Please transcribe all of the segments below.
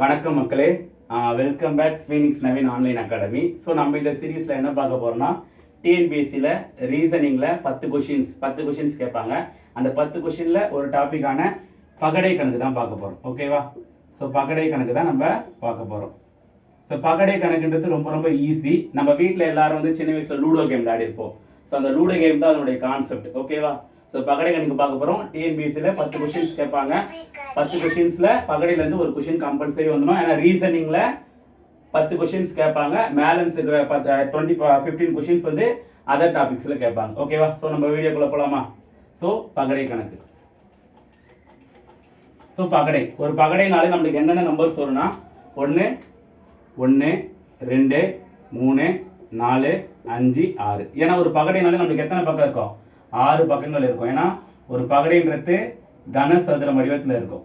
வணக்கம் மக்களே. Welcome back Phoenix Naveen online academy so நம்ம இந்த சீரீஸில் என்ன பார்க்க போறோம்னா டிஎன்பிஎஸ்சியில் ரீசனிங்ல பத்து கொஷின்ஸ் பத்து கொஷின்ஸ் கேட்பாங்க. அந்த பத்து கொஷின்ல ஒரு டாப்பிக்கான பகடை கணக்கு தான் பார்க்க போறோம். ஓகேவா ஸோ பகடை கணக்கு தான் நம்ம பார்க்க போறோம். ஸோ பகடை கணக்குன்றது ரொம்ப ரொம்ப ஈஸி நம்ம வீட்டில் எல்லாரும் வந்து சின்ன வயசுல லூடோ கேம் விளையாடிருப்போம். ஸோ அந்த லூடோ கேம் தான் அதனுடைய கான்செப்ட் ஓகேவா ஸோ பகடை கணக்கு பார்க்க போகிறோம் டிஎன்பிஎஸ்சியில் பத்து கொஷின்ஸ் கேட்பாங்க. பத்து கொஷின்ஸில் பகடையிலேருந்து ஒரு கொஷின் கம்பல்சரி வந்துடும் ஏன்னா ரீசனிங்கில் பத்து கொஷின்ஸ் கேட்பாங்க. பேலன்ஸ் இருக்கிற டுவெண்ட்டி ஃபிஃப்டீன் கொஷின்ஸ் வந்து அதர் டாபிக்ஸில் கேட்பாங்க. ஓகேவா ஸோ நம்ம வீடியோக்குள்ளே போகலாமா ஸோ பகடை கணக்கு. ஸோ பகடை. ஒரு பகடைனாலே நம்மளுக்கு என்னென்ன நம்பர்ஸ் வரும்னா ஒன்று ஒன்று ரெண்டு மூணு நாலு அஞ்சு ஆறு. ஏன்னா ஒரு பகடைனாலே நம்மளுக்கு எத்தனை பக்கம் இருக்கும்? ஆறு பக்கங்கள் இருக்கும். ஏன்னா ஒரு பகடைன்றது கனசதுர வடிவத்தில் இருக்கும்.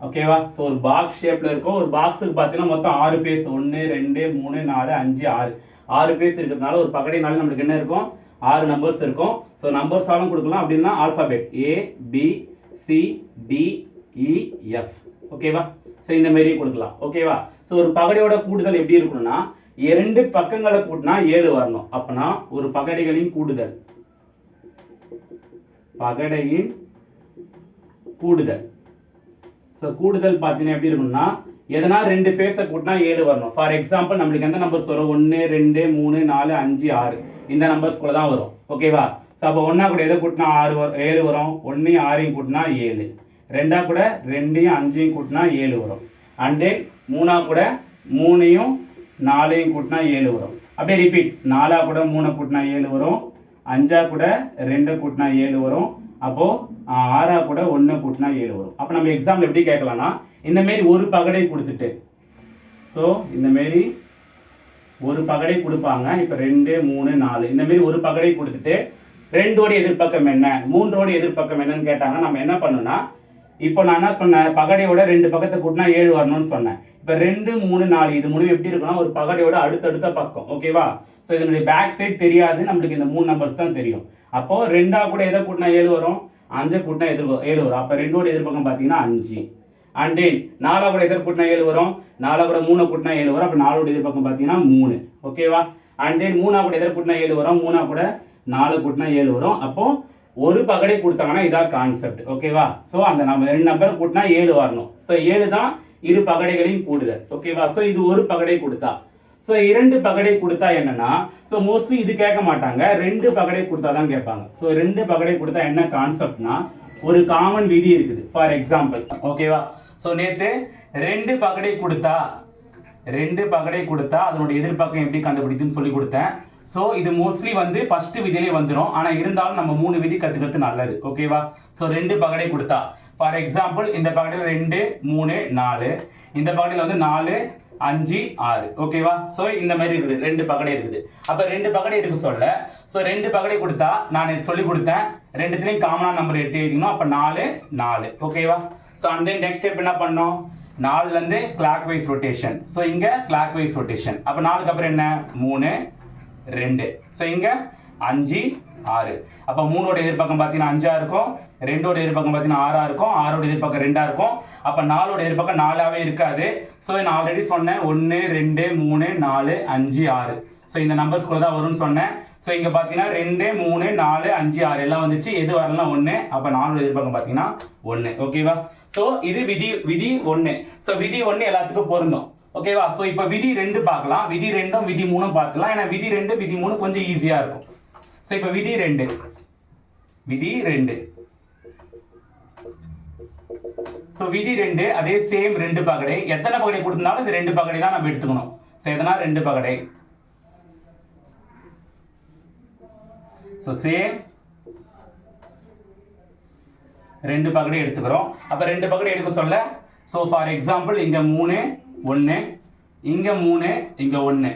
ஓகேவா ஸோ ஒரு பாக்ஸ் ஷேப்ல இருக்கும். ஒரு பாக்ஸுக்கு பார்த்தீங்கன்னா மொத்தம் ஆறு பேஸ் ஒன்று ரெண்டு மூணு நாலு அஞ்சு ஆறு. ஆறு பேஸ் இருக்கிறதுனால ஒரு பகடைனால நம்மளுக்கு என்ன இருக்கும்? ஆறு நம்பர்ஸ் இருக்கும். ஸோ நம்பர்ஸாலும் கொடுக்கலாம். அப்படின்னா alphabet A B C D E F ஓகேவா ஸோ இந்த மாதிரி கொடுக்கலாம். ஓகேவா ஸோ ஒரு பகடையோட கூடுதல் எப்படி இருக்கணும்னா இரண்டு பக்கங்களை கூட்டினா ஏழு வரணும். அப்பனா ஒரு பகடைகளின் கூடுதல். பகடையின் கூடுதல். ஸோ கூடுதல் பார்த்தீங்கன்னா எப்படி இருக்கும்னா எதனா ரெண்டு ஃபேஸை கூட்டினா ஏழு வரணும்? ஃபார் எக்ஸாம்பிள் நம்மளுக்கு எந்த நம்பர்ஸ் வரும் ஒன்று ரெண்டு மூணு நாலு அஞ்சு ஆறு. இந்த நம்பர்ஸ்குள்ள தான் வரும். ஓகேவா ஸோ அப்போ ஒன்றா கூட எதை கூட்டினா ஆறு வரும் ஏழு வரும்? ஒன்றையும் ஆறையும் கூட்டினா ஏழு. ரெண்டா கூட ரெண்டையும் அஞ்சையும் கூட்டினா ஏழு வரும். அண்ட் தென் மூணா கூட மூணையும் நாலையும் கூட்டினா ஏழு வரும். அப்படியே ரிப்பீட் நாலா கூட மூணை கூட்டினா ஏழு வரும். அஞ்சா கூட ரெண்டை கூட்டினா ஏழு வரும். அப்போ ஆறா கூட ஒண்ணு கூட்டினா ஏழு வரும். அப்போ நம்ம எக்ஸாம்ல எப்படி கேட்கலாம்னா இந்த மாதிரி ஒரு பகடை கொடுத்துட்டு. ஸோ இந்த மாதிரி ஒரு பகடை கொடுப்பாங்க. இப்போ ரெண்டு மூணு நாலு. இந்த மாதிரி ஒரு பகடை கொடுத்துட்டு ரெண்டோட எதிர்ப்பக்கம் என்ன மூன்றோட எதிர்ப்பக்கம் என்னன்னு கேட்டாங்க நம்ம என்ன பண்ணணும்னா இப்போ நான் என்ன சொன்னேன்? பகடையோட ரெண்டு பக்கத்தை கூட்டினா ஏழு வரணும்னு சொன்னேன். இப்போ ரெண்டு மூணு நாலு இது மூணு எப்படி இருக்குன்னா ஒரு பகடையோட அடுத்தடுத்த பக்கம் ஓகேவா ஸோ இதனுடைய பேக் சைட் தெரியாது. நம்மளுக்கு இந்த மூணு நம்பர்ஸ் தான் தெரியும். அப்போ ரெண்டா கூட எதை கூட்டினா ஏழு வரும்? அஞ்சு கூட்டினா எதிர் ஏழு வரும். அப்போ ரெண்டோட எதிர்பக்கம் பார்த்தீங்கன்னா அஞ்சு. அண்ட் தென் நாலா கூட எதிர் கூட்டினா ஏழு வரும்? நாலா கூட மூணு கூட்டினா ஏழு வரும். அப்போ நாலோட எதிர்பக்கம் பார்த்தீங்கன்னா மூணு ஓகேவா அண்ட் தென் மூணா கூட எதிர் கூட்டினா ஏழு வரும். மூணா கூட நாலு கூட்டினா ஏழு வரும். அப்போ ஒரு பகடை கொடுத்தாங்கன்னா இதான் கான்செப்ட் ஓகேவா ஸோ அந்த நம்ம ரெண்டு நம்பர் கூட்டினா ஏழு வரணும். ஸோ ஏழு தான் இரு பகடைகளையும் கூடுதல். ஓகேவா ஸோ இது ஒரு பகடை கொடுத்தா. ஸோ இரண்டு பகடை கொடுத்தா என்னன்னா ஸோ மோஸ்ட்லி இது கேட்க மாட்டாங்க. ரெண்டு பகடை கொடுத்தா தான் கேட்பாங்க. ஸோ ரெண்டு பகடை கொடுத்தா என்ன கான்செப்ட்னா ஒரு காமன் விதி இருக்குது. ஃபார் எக்ஸாம்பிள் ஓகேவா ஸோ நேத்து ரெண்டு பகடை கொடுத்தா ரெண்டு பகடை கொடுத்தா அதனுடைய எதிர்பார்க்கம் எப்படி கண்டுபிடிக்குன்னு சொல்லி கொடுத்தேன். ஸோ இது மோஸ்ட்லி வந்து ஃபர்ஸ்ட் விதிலே வந்துடும் ஆனால் இருந்தாலும் நம்ம மூணு விதி கற்றுக்கிறது நல்லது. ஓகேவா ஸோ ரெண்டு பகடை கொடுத்தா. ஃபார் எக்ஸாம்பிள் இந்த பகடையில் ரெண்டு மூணு நாலு. இந்த பகடையில் வந்து நாலு அஞ்சு ஆறு. ஓகேவா ஸோ இந்த மாதிரி இருக்குது. ரெண்டு பகடை இருக்குது. அப்போ ரெண்டு பகடை இருக்கு சொல்ல? ஸோ ரெண்டு பகடை கொடுத்தா நான் சொல்லி கொடுத்தேன். ரெண்டுத்துலேயும் காமனாக நம்பர் எடுத்து எழுதிக்கணும். அப்போ நாலு நாலு. ஓகேவா ஸோ அந்த நெக்ஸ்ட் ஸ்டெப் என்ன பண்ணோம்? நாலுலேருந்து கிளாக் வைஸ் ரொட்டேஷன் ஸோ இங்கே கிளாக் வைஸ் ரொட்டேஷன் அப்போ நாலுக்கு அப்புறம் என்ன? மூணு ரெண்டு. ஸோ இங்கே அஞ்சு ஆறு. அப்போ மூணோட எதிர்பக்கம் பார்த்தீங்கன்னா அஞ்சா இருக்கும் ரெண்டோட எதிர்பக்கம் பார்த்தீங்கன்னா ஆறா இருக்கும் ஆறோட எதிர்பக்கம் ரெண்டா இருக்கும். அப்போ நாலோட எதிர்பக்கம் நாலாவே இருக்காது. ஸோ நான் ஆல்ரெடி சொன்னேன் ஒன்று ரெண்டு மூணு நாலு அஞ்சு ஆறு. ஸோ இந்த நம்பர்ஸ்குள்ள தான் வரும்னு சொன்னேன். ஸோ இங்கே பார்த்தீங்கன்னா ரெண்டு மூணு நாலு அஞ்சு ஆறு எல்லாம் வந்துச்சு. எது வரலாம் ஒன்று அப்போ நாலோட எதிர்ப்பக்கம் பார்த்தீங்கன்னா ஒன்று ஓகேவா ஸோ இது விதி விதி ஒன்று ஸோ விதி ஒன்று எல்லாத்துக்கும் பொருந்தும். ஓகேவா ஸோ இப்போ விதி ரெண்டு பார்க்கலாம். விதி ரெண்டும் விதி மூணும் பார்க்கலாம் ஏன்னா விதி ரெண்டு விதி மூணு கொஞ்சம் ஈஸியாக இருக்கும். ஸோ இப்போ விதி ரெண்டு. விதி ரெண்டு. ஸோ விதி ரெண்டு அதே சேம் ரெண்டு பகடை. எத்தனை பகடை கொடுத்துருந்தாலும் இந்த ரெண்டு பகடை தான் நம்ம எடுத்துக்கணும். ஸோ எதனா ரெண்டு பகடை. ஸோ சேம் ரெண்டு பகடை எடுத்துக்கிறோம். அப்போ ரெண்டு பகடை எடுக்க சொல்ல? ஸோ ஃபார் எக்ஸாம்பிள் இங்கே மூணு ஒன்று இங்கே மூணு இங்கே ஒன்று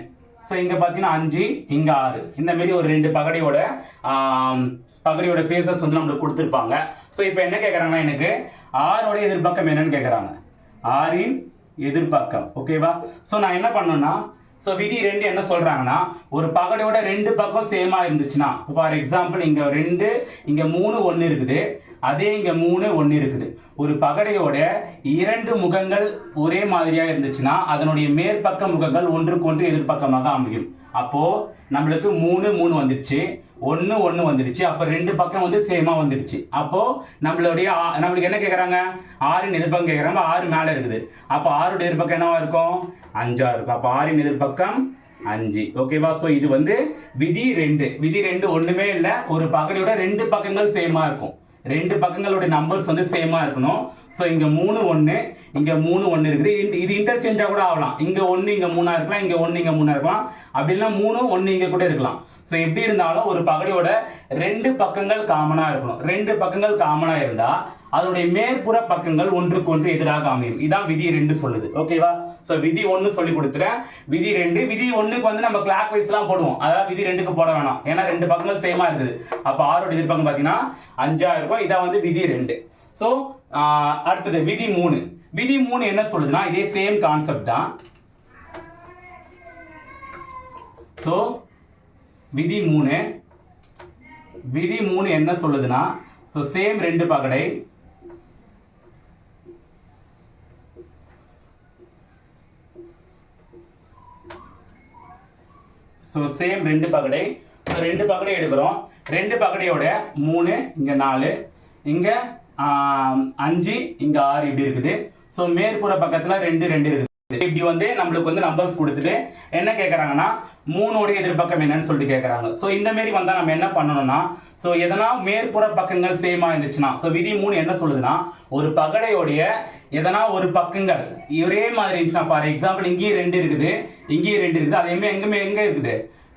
ஸோ இங்கே பார்த்தீங்கன்னா அஞ்சு இங்கே ஆறு. இந்த மாரி ஒரு ரெண்டு பகடையோட பகடையோட ஃபேஸஸ் வந்து நம்மளுக்கு கொடுத்துருப்பாங்க. ஸோ இப்போ என்ன கேட்குறாங்கன்னா எனக்கு ஆறோட எதிர்பக்கம் என்னன்னு கேட்குறாங்க ஆறின் எதிர்பக்கம் ஓகேவா ஸோ நான் என்ன பண்ணணும்னா ஸோ விதி ரெண்டு என்ன சொல்கிறாங்கன்னா ஒரு பகடையோட ரெண்டு பக்கம் சேமாக இருந்துச்சுன்னா ஃபார் எக்ஸாம்பிள் இங்கே ரெண்டு இங்கே மூணு ஒன்று இருக்குது. அதே இங்க மூணு ஒன்று இருக்குது. ஒரு பகடையோட இரண்டு முகங்கள் ஒரே மாதிரியாக இருந்துச்சுன்னா அதனுடைய மேற்பக்க முகங்கள் ஒன்றுக்கு ஒன்று எதிர்பக்கமாக அமையும். அப்போ நம்மளுக்கு மூணு மூணு வந்துடுச்சு. ஒன்று ஒன்று வந்துடுச்சு. அப்போ ரெண்டு பக்கம் வந்து சேமா வந்துடுச்சு. அப்போ நம்மளுடைய நம்மளுக்கு என்ன கேட்குறாங்க ஆறின் எதிர்பக்கம் கேட்குறாங்க ஆறு மேலே இருக்குது. அப்போ ஆறுடைய எதிர்பக்கம் என்னவா இருக்கும்? அஞ்சா இருக்கும். அப்போ ஆறின் எதிர்பக்கம் அஞ்சு. ஓகேவா? ஸோ இது வந்து விதி ரெண்டு. விதி ரெண்டு ஒன்றுமே இல்லை. ஒரு பகலையோட ரெண்டு பக்கங்கள் சேமா இருக்கும். ரெண்டு பக்கங்களுடைய நம்பர்ஸ் வந்து சேமாக இருக்கணும். ஸோ இங்கே மூணு ஒன்று இங்கே மூணு ஒன்று இருக்குது. இது- இது இன்டர்சேஞ்சாக கூட ஆகலாம். இங்கே ஒன்று இங்கே மூணாக இருக்கலாம். இங்கே ஒன்று இங்கே மூணாக இருக்கலாம். அப்படின்னா மூணு ஒன்று இங்கே கூட இருக்கலாம். ஸோ எப்படி இருந்தாலும் ஒரு பகடியோட ரெண்டு பக்கங்கள் காமனாக இருக்கணும். ரெண்டு பக்கங்கள் காமனாக இருந்தால் அதனுடைய மேற்புற பக்கங்கள் ஒன்றுக்கு ஒன்று எதிராக அமையும். இதான் விதி ரெண்டு சொல்லுது. ஓகேவா ஸோ விதி ஒன்று சொல்லி கொடுத்துறேன் விதி ரெண்டு விதி ஒன்றுக்கு வந்து நம்ம கிளாக் வைஸ்லாம் போடுவோம். அதாவது விதி ரெண்டுக்கு போட வேணாம். ஏன்னா ரெண்டு பக்கங்கள் சேமாக இருக்குது. அப்போ ஆறோட எதிர்பக்கம் பார்த்தீங்கன்னா அஞ்சாயிரம் ரூபாய். இதான் வந்து விதி ரெண்டு. ஸோ அடுத்தது விதி மூணு. விதி மூணு என்ன சொல்லுதுன்னா இதே சேம் கான்செப்ட் தான். ஸோ விதி மூணு. விதி மூணு என்ன சொல்லுதுன்னா ஸோ சேம் ரெண்டு பகடை. ஸோ சேம் ரெண்டு பகடை. ஸோ ரெண்டு பகடை எடுக்கிறோம். ரெண்டு பகடையோட மூணு இங்கே நாலு. இங்கே அஞ்சு இங்கே ஆறு இப்படி இருக்குது. ஸோ மேற்புற பக்கத்தில் ரெண்டு ரெண்டு இருக்குது. இப்படி வந்து நம்மளுக்கு வந்து நம்பர்ஸ் கொடுத்துட்டு என்ன கேட்குறாங்கன்னா மூணோட எதிர்பக்கம் என்னன்னு சொல்லிட்டு கேட்குறாங்க ஸோ இந்த மாரி வந்தால் நம்ம என்ன பண்ணணும்னா ஸோ எதனா மேற்புற பக்கங்கள் சேமாக இருந்துச்சுன்னா ஸோ விதி மூணு என்ன சொல்லுதுன்னா ஒரு பகடையோடைய எதனா ஒரு பக்கங்கள் ஒரே மாதிரி இருந்துச்சுன்னா ஃபார் எக்ஸாம்பிள் இங்கேயும் ரெண்டு இருக்குது இங்கேயும் ரெண்டு இருக்குது அதேமாதிரி எங்கேயுமே எங்கே எங்கே இருக்குது?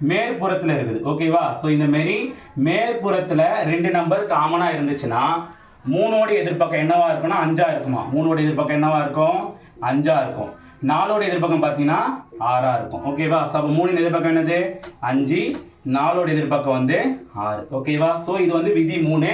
மேற்புறத்தில் இருக்குது. ஓகேவா ஸோ இந்த மாரி மேற்புறத்தில் ரெண்டு நம்பர் காமனாக இருந்துச்சுன்னா மூணோட எதிர்பக்கம் என்னவா இருக்கும்னா அஞ்சா இருக்குமா? மூணோட எதிர்பக்கம் என்னவா இருக்கும்? அஞ்சா இருக்கும். நாலோட எதிர்பக்கம் பார்த்தீங்கன்னா ஆறாக இருக்கும். ஓகேவா ஸோ அப்போ மூணின் எதிர்பக்கம் என்னது? அஞ்சு. நாலோட எதிர்பக்கம் வந்து ஆறு. ஓகேவா ஸோ இது வந்து விதி மூணு.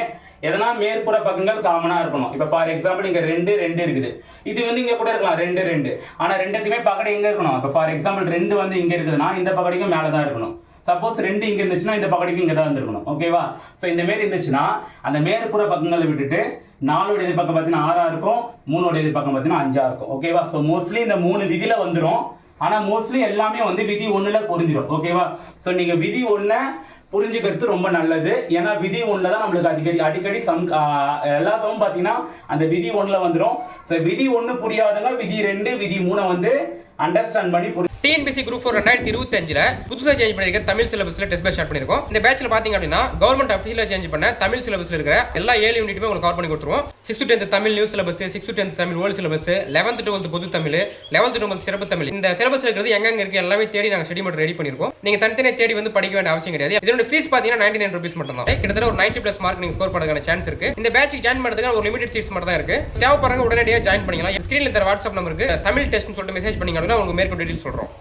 எதனா மேற்புற பக்கங்கள் காமனாக இருக்கணும். இப்போ ஃபார் எக்ஸாம்பிள் இங்கே ரெண்டு ரெண்டு இருக்குது. இது வந்து இங்கே கூட இருக்கலாம். ரெண்டு ரெண்டு. ஆனால் ரெண்டுத்துக்குமே பக்கடை எங்கே இருக்கணும்? இப்போ ஃபார் எக்ஸாம்பிள் ரெண்டு வந்து இங்கே இருக்குதுன்னா இந்த பக்கடைக்கும் மேலே தான் இருக்கணும். சப்போஸ் ரெண்டு இங்க இருந்துச்சுன்னா இந்த பக்கத்துக்கு இங்கதான் இருந்திருக்கணும். ஓகேவா ஸோ இந்த மாரி இருந்துச்சுன்னா அந்த மேற்புற பக்கங்களை விட்டுட்டு நாலோட எதிர்பக்கம் பார்த்தீங்கன்னா ஆறா இருக்கும் மூணோட எதிர்பக்கம் பார்த்தீங்கன்னா அஞ்சா இருக்கும். ஓகேவா ஸோ மோஸ்ட்லி இந்த மூணு விதியில வந்துரும். ஆனா மோஸ்ட்லி எல்லாமே வந்து விதி ஒண்ணுல புரிஞ்சிடும் ஓகேவா ஸோ நீங்க விதி ஒண்ண புரிஞ்சுக்கிறது ரொம்ப நல்லது. ஏன்னா விதி ஒண்ணுல தான் நம்மளுக்கு அடிக்கடி அடிக்கடி சம் எல்லா சமம் பார்த்தீங்கன்னா அந்த விதி ஒண்ணுல வந்துடும் ஸோ விதி ஒண்ணு புரியாதவங்க விதி ரெண்டு விதி மூணை வந்து அண்டர்ஸ்டாண்ட் பண்ணி புரி டிஎன்பிசி குரூப் ஃபோர் ரெண்டாயிரத்தி இருபத்தஞ்சில் புதுசாக சேஞ்ச் பண்ணிருக்க தமிழ் சிலபஸில் டெஸ்ட் பேட்ச் ஸ்டார்ட் பண்ணிருக்கோம். இந்த பேட்ச்ல பார்த்தீங்க அப்படின்னா கவர்மெண்ட் அஃபீஷியலாக சேஞ்ச் பண்ண தமிழ் சிலபஸ்ல இருக்கிற எல்லா ஏழு யூனிட்டுமே உங்களுக்கு கவர் பண்ணி கொடுத்துருவோம். Sixth tenth Tamil new syllabus sixth tenth Tamil old syllabus eleventh twelfth பொது தமிழ் லெவன்த் டுவெல்த் சிறப்பு தமிழ். இந்த சிலபஸ் இருக்கிறது எங்கெங்க இருக்கு எல்லாமே தேடி நாங்கள் ஸ்டடி மட்டும் ரெடி பண்ணிருக்கோம். நீங்கள் தனித்தனியாக தேடி வந்து படிக்க வேண்டிய அவசியம் கிடையாது. இதோட ஃபீஸ் பார்த்தீங்கன்னா நைன்டி நைன் ருபீஸ் மட்டும் தான் கிட்டத்தட்ட ஒரு நைன்டி பிளஸ் மார்க் நீங்கள் ஸ்கோர் பண்ணுறதுக்கான சான்ஸ் இருக்கு. இந்த பேட்சுக்கு ஜாயின் பண்ணுறதுக்கு ஒரு லிமிடெட் சீட்ஸ் மட்டும் தான் இருக்கு. தேவைப்படுறவங்க உடனடியாக ஜாயின் பண்ணிக்கலாம். ஸ்க்ரீனில் தர வாட்ஸ்அப் நம்பருக்கு தமிழ் டெஸ்ட்னு சொல்லிட்டு மெசேஜ் பண்ணீங்க அப்படின்னா உங்களுக்கு மேற்கொண்டு டீட்டெயில் சொல்கிறோம்